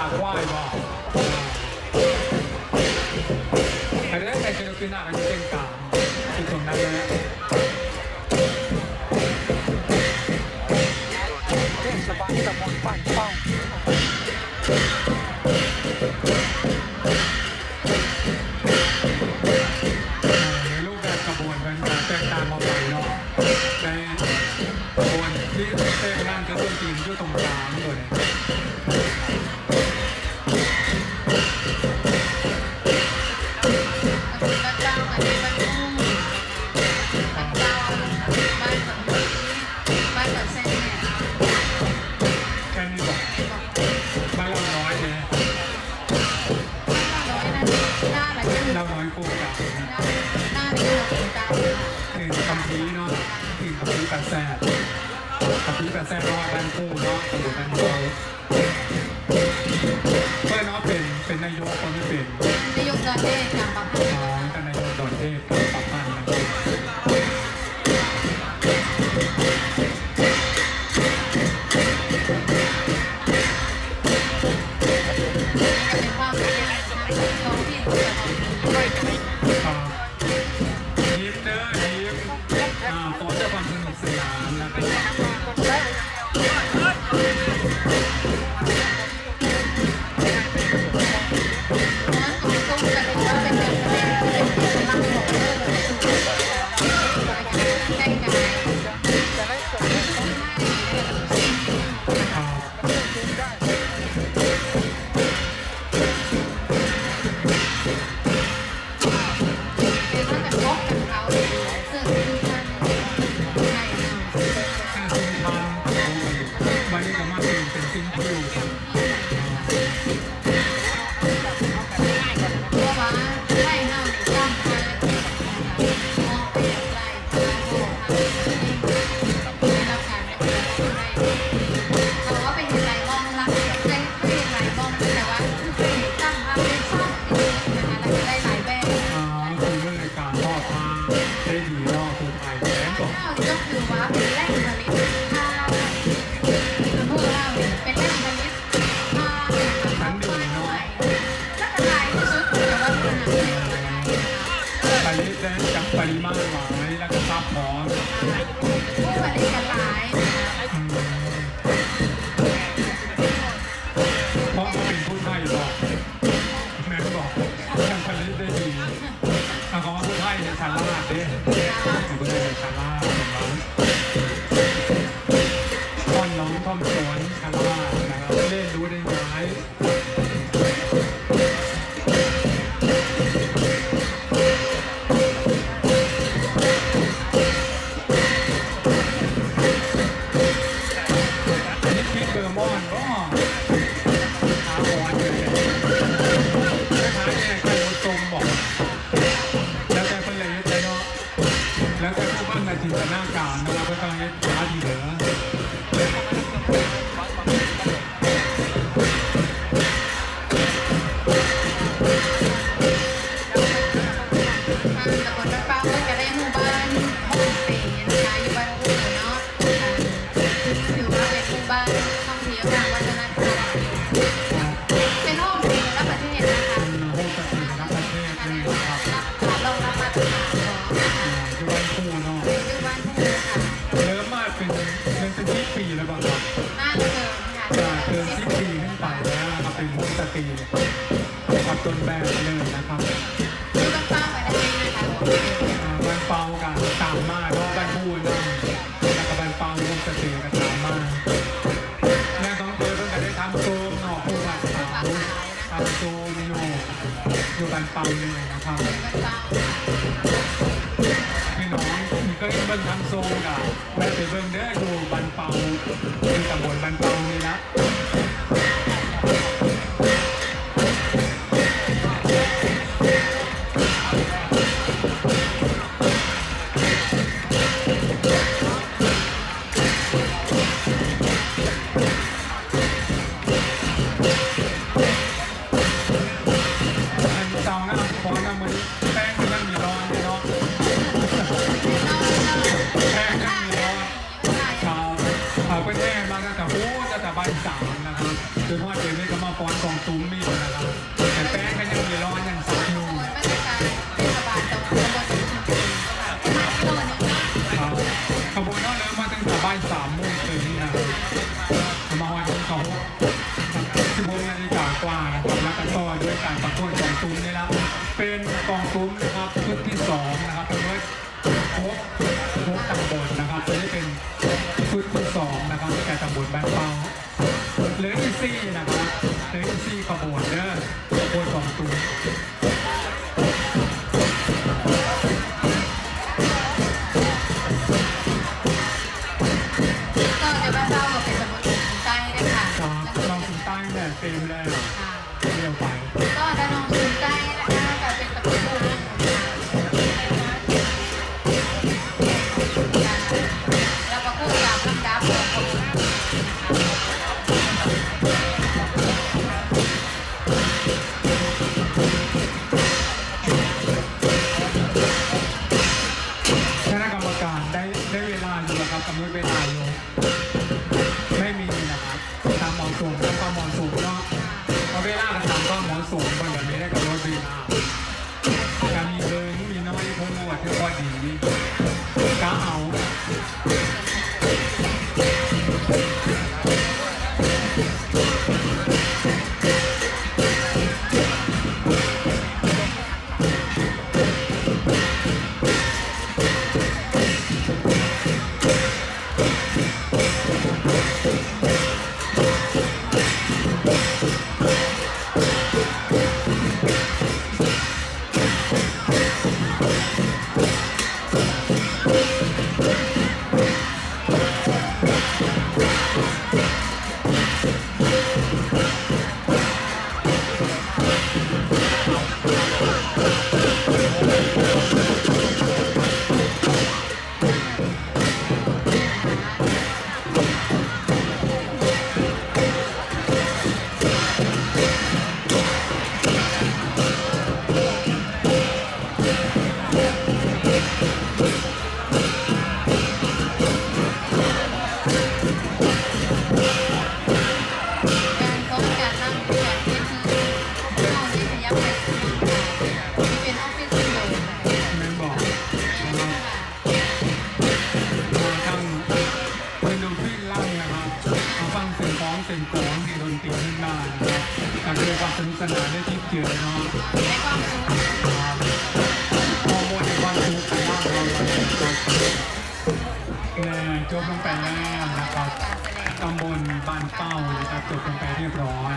打怪吧。 คือคำพีเนาะคือคำพีแปดแสบคำพีแปดแสบรอดันคู่เนาะอยู่ดันเราเพื่อนเนาะเป็นเป็นนายกคนที่เป็นนายกดอนเทพจำปับพันอ๋อกันนายกดอนเทพจำปับพันนะครับเป็นความพยายามทางตร นะคะผลิตได้จากปริมาณหลายแล้วก็ซับซ้อนผู้ผลิตกันหลายนะคะอืมเพราะเขาเป็นผู้ไทยบอกแม่บอกยังผลิตได้ดีถ้าขอว่าผู้ไทยในชาลาดเด้เป็นผู้ไทยเนี่ยชาลาดของเรา ปั้นในจินตนาการนะครับก็ต้องให้ท้าดีเหลือ แบบเลยนะครับชื่อบ้านเป้ามาได้ไหมนะคะโฮมสเตย์อ่าบ้านเปากันตามมาเพราะบ้านพูนนั่นแล้วก็บ้านเปาโฮมสเตย์กันตามมาแล้วต้องเจอเพิ่งกันได้ทำโซมเนาะผู้บัตรขาวทำโซมอยู่อยู่บ้านเปาเลยนะครับบ้านเป้าพี่น้องก็เบิ่งทำโซมกับแม่ไปเบิ่งเด้ออยู่บ้านเปาที่ตำบลบ้านเปานี่นะ เอาไปแน่มาตั้งแต่โอ้ตั้งแต่บ่ายสามนะครับคือทอดเดี๋ยวนี้ก็มาฟอนกองตุ้มมีดนะครับแต่แป้งก็ยังมีร้อนยังสักอยู่ขบวนก็เริ่มมาตั้งแต่บ่ายสามโมงตื่นนี่นะครับมาวันที่สองสิบหกนาฬิกากว่านะครับแล้วก็ต่อด้วยการประกวดกองตุ้มนี่ละเป็นกองตุ้มนะครับชุดที่สองนะครับเป็นว่าครบครบตำบลนะครับจะได้เป็นชุดที่สอง ซี่นะครับเหลืออีกซี่ขบวนเด้อขบวนกองตัวก็จะบ้านเป้าเป็นตำบลใต้ด้ค่ะ ครับเราถึงใต้เนี่ยเต็มแล้ว ในความสนุกสนานได้ที่เจอเนาะฮอความนในความสุขของเราแนี่ยจบลงไปแล้วนะครับตำบลบ้านเป้านะครับจบลงไปเรียบร้อย